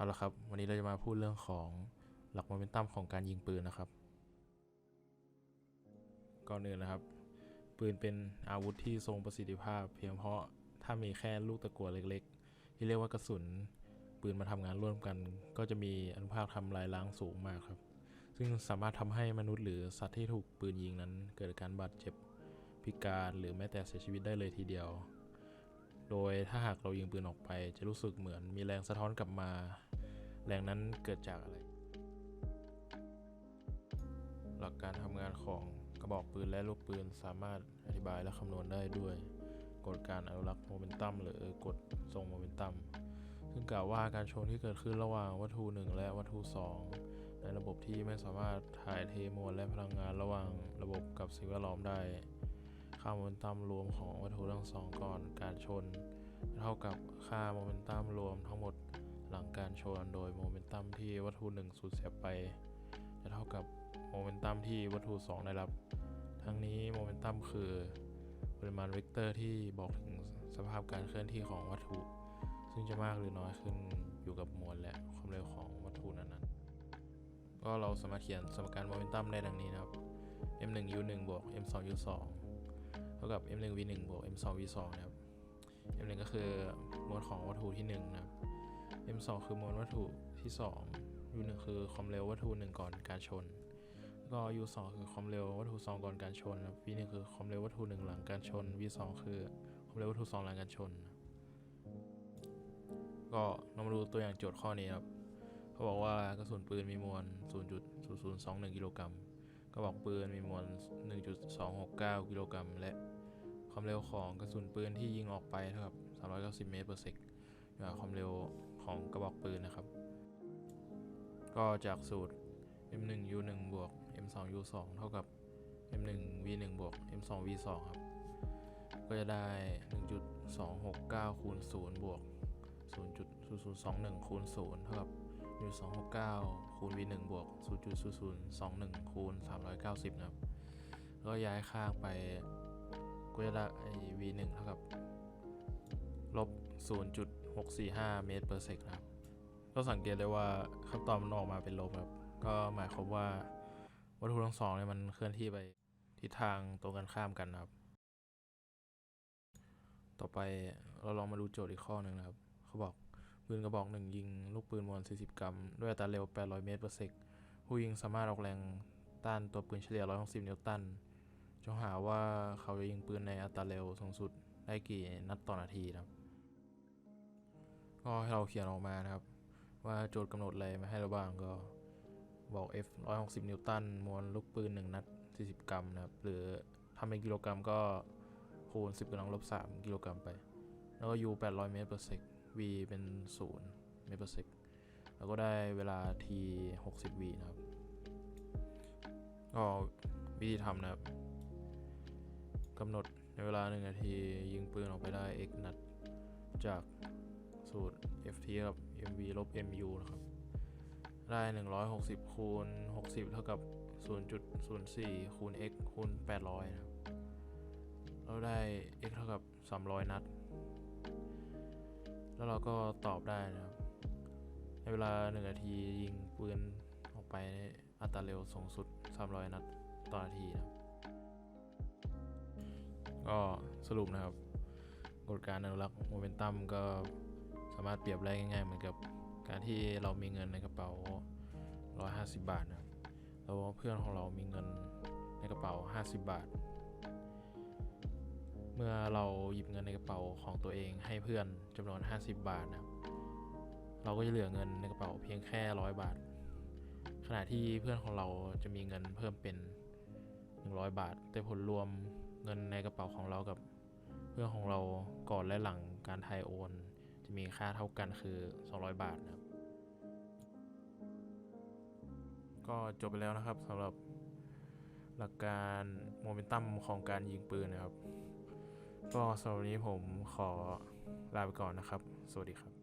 เอาละครับ วันนี้เราจะมาพูดเรื่องของหลักโมเมนตัมของการยิงปืนนะครับ ก่อนอื่นนะครับ ปืนเป็นอาวุธที่ทรงประสิทธิภาพ เพียงเพราะถ้ามีแค่ลูกตะกั่วเล็ก ๆ ที่เรียกว่ากระสุน ปืนมาทำงานร่วมกัน ก็จะมีอนุภาคทำลายล้างสูงมากครับ ซึ่งสามารถทำให้มนุษย์หรือสัตว์ที่ถูกปืนยิงนั้น เกิดการบาดเจ็บพิการหรือแม้แต่เสียชีวิตได้เลยทีเดียว โดยถ้าหากเรายิงปืนออกไปจะรู้สึกเหมือนมีแรงสะท้อนกลับมา แรงนั้นเกิดจากอะไร หลักการทำงานของกระบอกปืนและลูกปืนสามารถอธิบายและคำนวณได้ด้วย กฎการอนุรักษ์โมเมนตัมหรือกฎทรงโมเมนตัม ซึ่งกล่าวว่าการชนที่เกิดขึ้นระหว่างวัตถุหนึ่งและวัตถุสองในระบบที่ไม่สามารถถ่ายเทมวลและพลังงานระหว่างระบบกับสิ่งแวดล้อมได้ ค่าโมเมนตัมรวมของวัตถุทั้งสองก่อนการชน เท่ากับค่าโมเมนตัมรวมทั้งหมด หลังการชนโดยโมเมนตัมที่วัตถุหนึ่งสูญเสียไป จะเท่ากับโมเมนตัมที่วัตถุสองได้รับ ทั้งนี้โมเมนตัมคือปริมาณเวกเตอร์ที่บอกถึงสภาพการเคลื่อนที่ของวัตถุ ซึ่งจะมากหรือน้อยขึ้นอยู่กับมวลและความเร็วของวัตถุนั้นๆ ก็เราสามารถเขียนสมการโมเมนตัมได้ดังนี้นะครับ m 1 u 1 บวก m 2 u 2 เท่ากับ m 1 v 1 บวก m 2 v 2 นะครับ m 1 ก็คือมวลของวัตถุที่ 1 นะครับ m 2คือมวลวัตถุที่ 2 u 1คือความเร็ววัตถุ 1 ก่อนการชน ก็ u 2คือความเร็ววัตถุ 2 ก่อนการชน v 1คือความเร็ววัตถุ 1 หลังการชน v 2คือความเร็ววัตถุ 2 หลังการชน ก็เรามาดูตัวอย่างโจทย์ข้อนี้ครับเขาบอกว่ากระสุนปืนมีมวล 0.0021 กิโลกรัมกระบอกปืนมีมวล 1.269 กิโลกรัมและความเร็วของกระสุนปืนที่ยิงออกไปเท่ากับ 390 เมตรต่อเซกอยู่กับความเร็ว ของกระบอกปืนนะครับ ก็จากสูตร m1 u1 บวก m2 u2 เท่ากับ m1 v1 บวก m2 v2 ครับ ก็จะได้ 1.269คูณ0บวก 0.0021คูณ0เท่ากับ1.269คูณ v1 บวก 0.0021คูณ390 นะครับ ก็ย้ายข้างไปก็จะได้ v1 เท่ากับลบ0.0 645 เมตร per sec นะครับ ก็สังเกตได้ว่าคำตอบมันออกมาเป็นลบครับ ก็หมายความว่าวัตถุทั้งสองเนี่ยมันเคลื่อนที่ไปทิศทางตรงกันข้ามกันนะครับ ต่อไปเราลองมาดูโจทย์อีกข้อหนึ่งนะครับ เขาบอกปืนกระบอกหนึ่งยิง ลูกปืนมวล 40 กรัม ด้วยอัตราเร็ว 800 เมตร per sec ผู้ยิงสามารถออกแรงต้านตัวปืนเฉลี่ย 160 นิวตันจงหาว่าเขาจะยิงปืนในอัตราเร็วสูงสุดได้กี่นัดต่อนาทีนะครับ ก็ให้เราเขียนออกมานะครับ ว่าโจทย์กำหนดอะไรมาให้เราบ้างก็บอก F 160 นิวตัน มวลลูกปืน 1 นัด 40 กรัมนะครับ หรือทำเป็นกิโลกรัมก็คูณ 10กำลังลบ 3 กิโลกรัมไป แล้วก็ U 800 เมตร per sec V เป็น 0 เมตร per sec แล้วก็ได้เวลา T 60 V นะครับ ก็วิธีทำนะครับกำหนดในเวลา 1 นาที ยิงปืนออกไปได้ x นัดจาก สูตร ft กับ mv ลบ mu นะครับ ได้ 160 คูณ 60 เท่ากับ 0.04 คูณ x คูณ 800 นะครับ เราได้ x เท่ากับ 300 นัด แล้วเราก็ตอบได้นะครับ ในเวลา 1 นาทียิงปืนออกไปอัตราเร็วสูงสุด 300 นัดต่อนาทีนะครับ ก็สรุปนะครับกฎการอนุรักษ์โมเมนตัมก็ามารถเปรียบได้ง่ายๆ เหมือนกับการที่เรามีเงินในกระเป๋า 150 บาทนะครับแล้วเพื่อนของเรามีเงินในกระเป๋า 50 บาท เมื่อเราหยิบเงินในกระเป๋าของตัวเองให้เพื่อนจำนวน 50 บาทนะเราก็จะเหลือเงินในกระเป๋าเพียงแค่100บาท ขณะที่เพื่อนของเราจะมีเงินเพิ่มเป็น 100 บาท แต่ผลรวมเงินในกระเป๋าของเรากับเพื่อนของเราก่อนและหลังการทายโอน จะมีค่าเท่ากันคือ 200 บาทนะครับ ก็จบไปแล้วนะครับสำหรับหลักการโมเมนตัมของการยิงปืนนะครับ ก็สำหรับวันนี้ผมขอลาไปก่อนนะครับ สวัสดีครับ